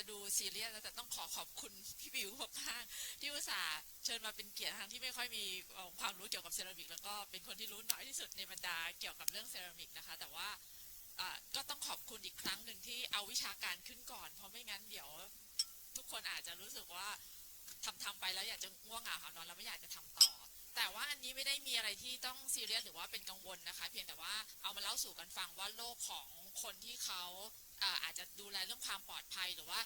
จะดูซีเรียสนะแต่ต้องขอขอบคุณพี่บิวมากๆที่อุตส่าห์เชิญมาเป็นเกียรติทั้งที่ไม่ค่อยมีความรู้เกี่ยวกับเซรามิกแล้วก็เป็นคนที่รู้น้อยที่สุดในบรรดาเกี่ยวกับเรื่องเซรามิกนะคะ แต่ว่าก็ต้องขอบคุณอีกครั้งหนึ่งที่เอาวิชาการขึ้นก่อน เพราะไม่งั้นเดี๋ยว ทุกคนอาจจะรู้สึกว่าทำทำไปแล้วอยากจะง่วงเหงาหานอนแล้วไม่อยากจะทำต่อ แต่ว่าอันนี้ไม่ได้มีอะไรที่ต้องซีเรียสหรือว่าเป็นกังวลนะคะ เพียงแต่ว่าเอามาเล่าสู่กันฟังว่าโลกของคนที่เขาเอ่อาจจะดูแลเรื่องความปลอดภัยหรือว่า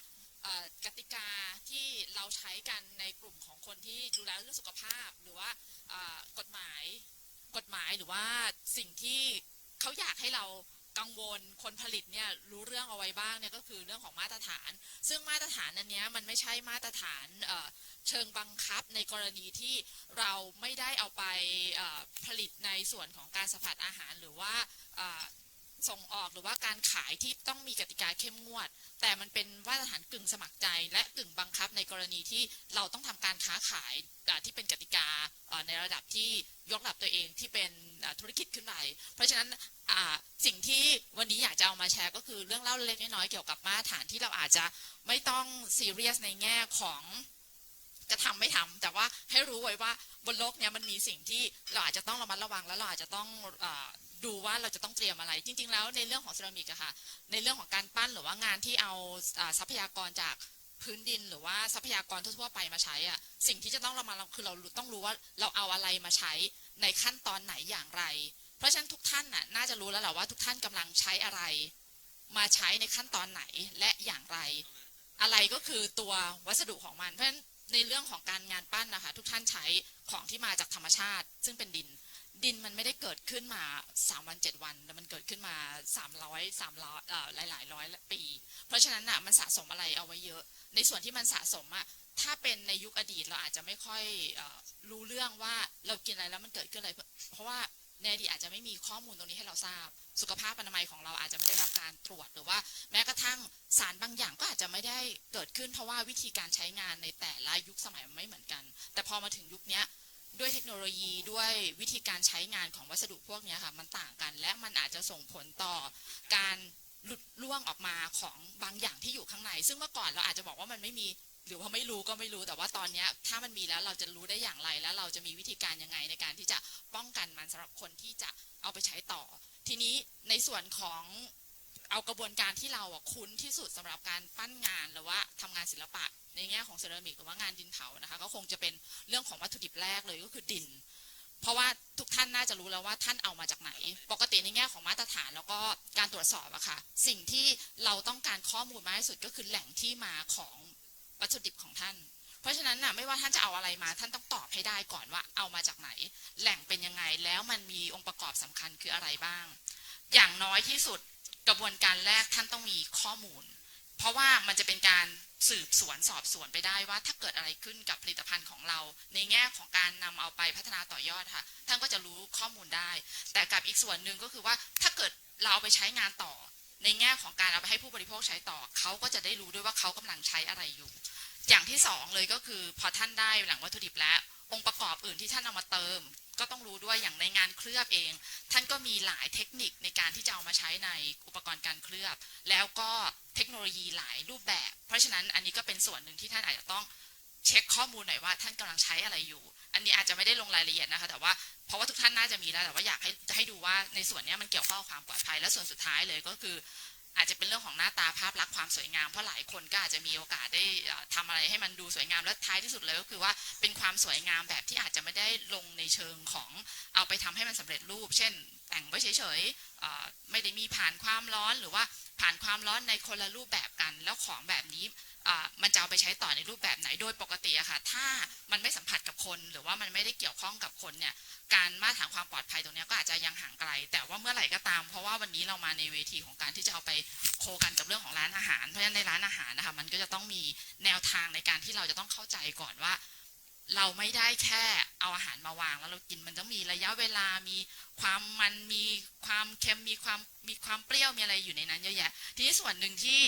กติกาที่เราใช้กันในกลุ่มของคนที่ดูแลเรื่องสุขภาพ หรือว่ากฎหมายกฎหมายหรือว่าสิ่งที่เขาอยากให้เรา กังวลคนผลิตเนี่ยรู้เรื่องเอาไว้บ้างเนี่ยก็คือเรื่องของมาตรฐาน ซึ่งมาตรฐานอันนี้มันไม่ใช่มาตรฐานเชิงบังคับในกรณีที่เราไม่ได้เอาไปผลิตในส่วนของการสัมผัสอาหารหรือว่า ส่งออกหรือว่าการขายที่ต้องมีกติกาเข้มงวด แต่มันเป็นมาตรฐานกึ่งสมัครใจ และกึ่งบังคับในกรณีที่เราต้องทำการค้าขายที่เป็นกติกาในระดับที่ยกระดับตัวเองที่เป็นธุรกิจขึ้นไปเพราะฉะนั้นสิ่งที่วันนี้อยากจะเอามาแชร์ก็คือเรื่องเล่าเล็กน้อยเกี่ยวกับมาตรฐานที่เราอาจจะไม่ต้องซีเรียสในแง่ของจะทำไม่ทำแต่ว่าให้รู้ไว้ว่าบนโลกเนี้ยมันมีสิ่งที่เราอาจจะต้องระมัดระวังแล้วเราอาจจะต้อง ดูว่าเราจะต้องเตรียมอะไร จริง ๆ แล้วในเรื่องของเซรามิกอะค่ะ ในเรื่องของการปั้นหรือว่างานที่เอาทรัพยากรจากพื้นดินหรือว่าทรัพยากรทั่วๆไปมาใช้อะสิ่งที่จะต้องเระมัดระวังคือเราต้องรู้ว่าเราเอาอะไรมาใช้ในขั้นตอนไหนอย่างไร เพราะฉะนั้นทุกท่านน่ะน่าจะรู้แล้วแหละว่าทุกท่านกำลังใช้อะไร มาใช้ในขั้นตอนไหนและอย่างไร อะไรก็คือตัววัสดุของมัน เพราะฉะนั้นในเรื่องของการงานปั้นนะคะทุกท่านใช้ของที่มาจากธรรมชาติ ซึ่งเป็นดิน ดินมันไม่ได้เกิดขึ้นมา3วัน7วันแต่มันเกิดขึ้นมา300 300เอ่อหลายๆร้อยปี เพราะฉะนั้นน่ะมันสะสมอะไรเอาไว้เยอะ ในส่วนที่มันสะสมอะถ้าเป็นในยุคอดีตเราอาจจะไม่ค่อยอรู้เรื่องว่าเรากินอะไรแล้วมันเกิดขึ้นอะไร เพราะว่าในอดีตอาจจะไม่มีข้อมูลตรงนี้ให้เราทราบ สุขภาพอนามัยของเราอาจจะไม่ได้รับการตรวจหรือว่า แม้กระทั่งสารบางอย่างก็อาจจะไม่ได้เกิดขึ้น เพราะว่าวิธีการใช้งานในแต่ละยุคสมัยมันไม่เหมือนกัน แต่พอมาถึงยุคนี้ ด้วยเทคโนโลยีด้วยวิธีการใช้งานของวัสดุพวกนี้ค่ะมันต่างกัน และมันอาจจะส่งผลต่อการหลุดล่วงออกมาของบางอย่างที่อยู่ข้างใน ซึ่งเมื่อก่อนเราอาจจะบอกว่ามันไม่มีหรือว่าไม่รู้ก็ไม่รู้แต่ว่าตอนนี้ถ้ามันมีแล้วเราจะรู้ได้อย่างไรแล้วเราจะมีวิธีการยังไงในการที่จะป้องกันมันสำหรับคนที่จะเอาไปใช้ต่อ ทีนี้ในส่วนของเอากระบวนการที่เราคุ้นที่สุดสำหรับการปั้นงานหรือว่าทำงานศิลปะ ในแง่ของเซรามิกหรือว่างานดินเผานะคะ ก็คงจะเป็นเรื่องของวัตถุดิบแรกเลยก็คือดิน เพราะว่าทุกท่านน่าจะรู้แล้วว่าท่านเอามาจากไหน ปกติในแง่ของมาตรฐานแล้วก็การตรวจสอบอะค่ะ สิ่งที่เราต้องการข้อมูลมากที่สุดก็คือแหล่งที่มาของวัตถุดิบของท่าน เพราะฉะนั้นน่ะไม่ว่าท่านจะเอาอะไรมา ท่านต้องตอบให้ได้ก่อนว่าเอามาจากไหน แหล่งเป็นยังไงแล้วมันมีองค์ประกอบสำคัญคืออะไรบ้าง อย่างน้อยที่สุดกระบวนการแรกท่านต้องมีข้อมูล เพราะว่ามันจะเป็นการ สืบสวนสอบสวนไปได้ว่า ถ้าเกิดอะไรขึ้นกับผลิตภัณฑ์ของเรา ในแง่ของการนำเอาไปพัฒนาต่อยอดค่ะ ท่านก็จะรู้ข้อมูลได้ แต่กับอีกส่วนหนึ่งก็คือว่าถ้าเกิดเราเอาไปใช้งานต่อ ในแง่ของการเอาไปให้ผู้บริโภคใช้ต่อ เขาก็จะได้รู้ด้วยว่าเขากำลังใช้อะไรอยู่ อย่างที่สองเลยก็คือพอท่านได้แหล่งวัตถุดิบแล้วองค์ประกอบอื่นที่ท่านเอามาเติม ก็ต้องรู้ด้วยอย่างในงานเคลือบเอง ท่านก็มีหลายเทคนิคในการที่จะเอามาใช้ในอุปกรณ์การเคลือบ แล้วก็เทคโนโลยีหลายรูปแบบ เพราะฉะนั้นอันนี้ก็เป็นส่วนหนึ่งที่ท่านอาจจะต้องเช็คข้อมูลหน่อยว่าท่านกำลังใช้อะไรอยู่ อันนี้อาจจะไม่ได้ลงรายละเอียดนะคะ แต่ว่าเพราะว่าทุกท่านน่าจะมีแล้วแต่ว่าอยากให้ให้ดูว่าในส่วนนี้มันเกี่ยวข้องกับความปลอดภัย และส่วนสุดท้ายเลยก็คือ อาจจะเป็นเรื่องของหน้าตาภาพลักษณ์ความสวยงามเพราะหลายคนก็อาจจะมีโอกาสได้เอ่อทำอะไรให้มันดูสวยงามและท้ายที่สุดเลยก็คือว่าเป็นความสวยงามแบบที่อาจจะไม่ได้ลงในเชิงของเอาไปทำให้มันสำเร็จรูป เช่นแต่งไว้เฉยๆไม่ได้มีผ่านความร้อนหรือว่าผ่านความร้อนในคนละรูปแบบกัน แล้วของแบบนี้มันจะเอาไปใช้ต่อในรูปแบบไหนโดยปกติอะค่ะ ถ้ามันไม่สัมผัสกับคนหรือว่ามันไม่ได้เกี่ยวข้องกับคนเนี่ยการมาตรฐานความปลอดภัยตรงนี้ก็อาจจะยังห่างไกล แต่ว่าเมื่อไหร่ก็ตาม เพราะว่าวันนี้เรามาในเวทีของการที่จะเอาไปโคกันกับเรื่องของร้านอาหาร เพราะฉะนั้นในร้านอาหารนะคะมันก็จะต้องมีแนวทางในการที่เราจะต้องเข้าใจก่อนว่า เราไม่ได้แค่เอาอาหารมาวางแล้วเรากินมันต้องมีระยะเวลามีความมันมีความเค็มมีความมีความเปรี้ยวมีอะไรอยู่ในนั้นเยอะแยะ ทีนี้ส่วนหนึ่งที่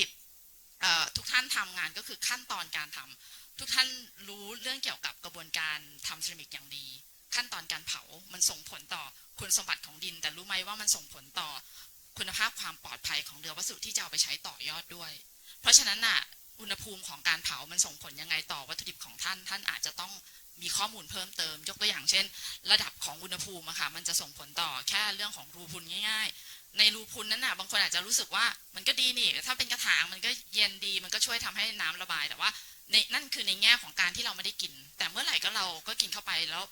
ทุกท่านทำงานก็คือขั้นตอนการทำทุกท่านรู้เรื่องเกี่ยวกับกระบวนการทำเซรามิกอย่างดี ขั้นตอนการเผามันส่งผลต่อคุณสมบัติของดิน แต่รู้ไหมว่ามันส่งผลต่อคุณภาพความปลอดภัยของเรือวัสดุที่จะเอาไปใช้ต่อยอดด้วย เพราะฉะนั้นน่ะ อุณหภูมิของการเผามันส่งผลยังไงต่อวัตถุดิบของท่าน ท่านอาจจะต้องมีข้อมูลเพิ่มเติม ยกตัวอย่างเช่น ระดับของอุณหภูมิอะค่ะมันจะส่งผลต่อแค่เรื่องของรูพุนง่าย ๆ ในรูพุนนั้นน่ะบางคนอาจจะรู้สึกว่ามันก็ดีนี่ถ้าเป็นกระถางมันก็เย็นดี มันก็ช่วยทำให้น้ำระบายแต่ว่าในนั่นคือในแง่ของการที่เราไม่ได้กิน แต่เมื่อไหร่ก็เราก็กินเข้าไปแล้ว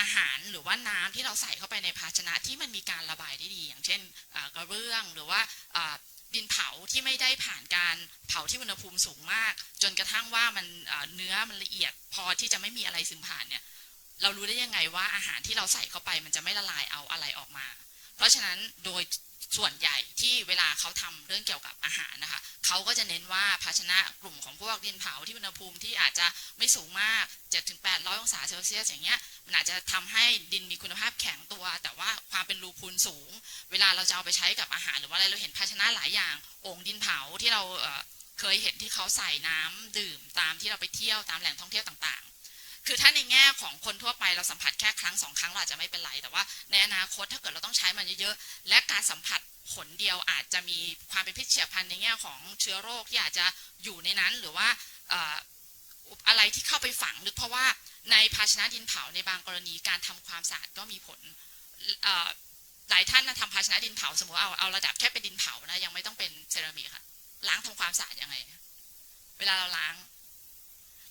อาหารหรือว่าน้ำที่เราใส่เข้าไปในภาชนะที่มันมีการระบายได้ดี อย่างเช่นกระเบื้องหรือว่า ดินเผาที่ไม่ได้ผ่านการเผาที่อุณหภูมิสูงมาก จนกระทั่งว่ามันเนื้อมันละเอียด พอที่จะไม่มีอะไรซึมผ่านเนี่ยเรารู้ได้ยังไงว่าอาหารที่เราใส่เข้าไปมันจะไม่ละลายเอาอะไรออกมา เพราะฉะนั้นโดย ส่วนใหญ่ที่เวลาเขาทำเรื่องเกี่ยวกับอาหารนะคะเขาก็จะเน้นว่าภาชนะกลุ่มของพวกดินเผาที่อุณหภูมิที่อาจจะไม่สูงมาก 7-800 องศาเซลเซียสอย่างเงี้ยมันอาจจะทำให้ดินมีคุณภาพแข็งตัว แต่ว่าความเป็นรูพุนสูง เวลาเราจะเอาไปใช้กับอาหาร หรือว่าอะไรเราเห็นภาชนะหลายอย่างโอ่งดินเผาที่เราเคยเห็นที่เขาใส่น้ำดื่มตามที่เราไปเที่ยวตามแหล่งท่องเที่ยวต่าง คือถ้าในแง่ของคนทั่วไปเราสัมผัสแค่ครั้งสองครั้งเราอาจจะไม่เป็นไร แต่ว่าในอนาคตถ้าเกิดเราต้องใช้มันเยอะๆ และการสัมผัสผลเดียวอาจจะมีความเป็นพิษเฉียบพลันในแง่ของเชื้อโรคที่อาจจะอยู่ในนั้นหรือว่าอะไรที่เข้าไปฝังลึกเพราะว่าในภาชนะดินเผาในบางกรณีการทำความสะอาดก็มีผลหลายท่านนะทำภาชนะดินเผาสมมติเอาเอาระดับแค่เป็นดินเผานะยังไม่ต้องเป็นเซรามิกค่ะล้างทำความสะอาดยังไง เวลาเราล้าง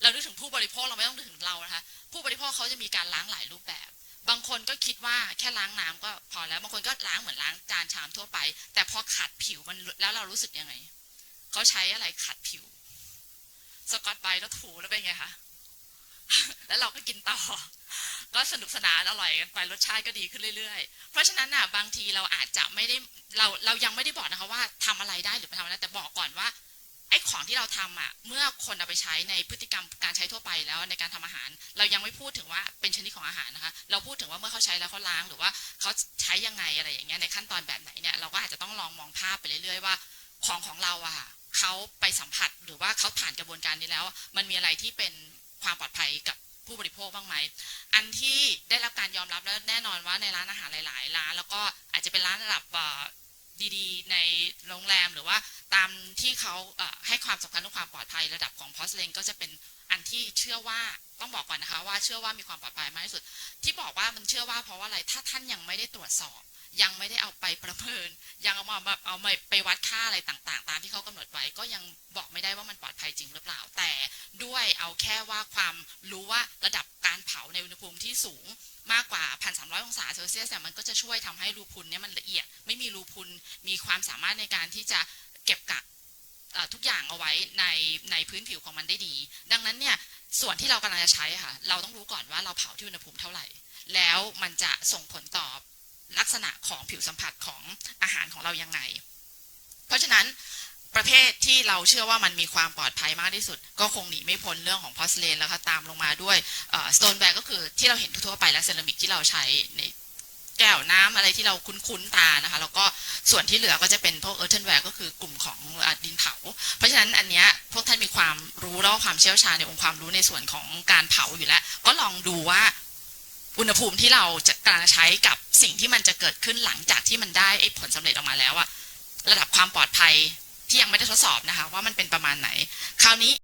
เรานึกถึงผู้บริโภคเราไม่ต้องนึกถึงเรานะคะผู้บริโภคเขาจะมีการล้างหลายรูปแบบ บางคนก็คิดว่าแค่ล้างน้ำก็พอแล้วบางคนก็ล้างเหมือนล้างจานชามทั่วไป แต่พอขัดผิวมันแล้วเรารู้สึกยังไงเขาใช้อะไรขัดผิว สกอตไบแล้วถูแล้วเป็นไงคะแล้วเราก็กินต่อ ก็สนุกสนานอร่อยกันไปรสชาติก็ดีขึ้นเรื่อยๆ เพราะฉะนั้นน่ะบางทีเราอาจจะไม่ได้เราเรายังไม่ได้บอกนะคะว่าทำอะไรได้หรือไม่ทำอะไรแต่บอกก่อนว่า ไอ้ของที่เราทำอะเมื่อคนเอาไปใช้ในพฤติกรรมการใช้ทั่วไปแล้วในการทำอาหาร เรายังไม่พูดถึงว่าเป็นชนิดของอาหารนะคะ เราพูดถึงว่าเมื่อเขาใช้แล้วเขาล้างหรือว่าเขาใช้ยังไงอะไรอย่างเงี้ยในขั้นตอนแบบไหนเนี่ยเราก็อาจจะต้องลองมองภาพไปเรื่อยๆว่าของของเราอะเขาไปสัมผัสหรือว่าเขาผ่านกระบวนการนี้แล้ว มันมีอะไรที่เป็นความปลอดภัยกับผู้บริโภคบ้างไหม อันที่ได้รับการยอมรับแล้วแน่นอนว่าในร้านอาหารหลาย ๆ ร้าน แล้วก็อาจจะเป็นร้านระดับดีๆ ในโรงแรมหรือว่า ตามที่เขาให้ความสำคัญเรื่องความปลอดภัยระดับของพอสเลนก็จะเป็นอันที่เชื่อว่าต้องบอกก่อนนะคะว่าเชื่อว่ามีความปลอดภัยมากที่สุด ที่บอกว่ามันเชื่อว่าเพราะว่าอะไรถ้าท่านยังไม่ได้ตรวจสอบ ยังไม่ได้เอาไปประเมิน ยังเอามาแบบเอาไปวัดค่าอะไรต่างๆ ตามที่เขากำหนดไว้ก็ยังบอกไม่ได้ว่ามันปลอดภัยจริงหรือเปล่า แต่ด้วยเอาแค่ว่าความรู้ว่าระดับการเผาในอุณหภูมิที่สูงมากกว่า 1,300 องศาเซลเซียสเนี่ยมันก็จะช่วยทำให้รูพุนเนี่ยมันละเอียด ไม่มีรูพุนมีความสามารถในการที่จะ เก็บกักทุกอย่างเอาไว้ในในพื้นผิวของมันได้ดี ดังนั้นเนี่ยส่วนที่เรากำลังจะใช้ค่ะ เราต้องรู้ก่อนว่าเราเผาที่อุณหภูมิเท่าไหร่ แล้วมันจะส่งผลต่อลักษณะของผิวสัมผัสของอาหารของเรายังไง เพราะฉะนั้นประเภทที่เราเชื่อว่ามันมีความปลอดภัยมากที่สุด ก็คงหนีไม่พ้นเรื่องของพอสเลนแล้วค่ะตามลงมาด้วยสโตนแบกก็คือที่เราเห็นทั่วไปและเซรามิกที่เราใช้ใน แก้วน้ำอะไรที่เราคุ้นๆตานะคะ แล้วก็ส่วนที่เหลือก็จะเป็นพวกเออร์เทนแวร์ก็คือกลุ่มของอดินเผา เพราะฉะนั้นอันเนี้ยพวกท่านมีความรู้แล้วความเชี่ยวชาญในองค์ความรู้ในส่วนของการเผาอยู่แล้ว ก็ลองดูว่าอุณหภูมิที่เราจะกำลังใช้กับสิ่งที่มันจะเกิดขึ้นหลังจากที่มันได้ไอ้ผลสำเร็จออกมาแล้วอะระดับความปลอดภัยที่ยังไม่ได้ทดสอบนะคะ ว่ามันเป็นประมาณไหน คราวนี้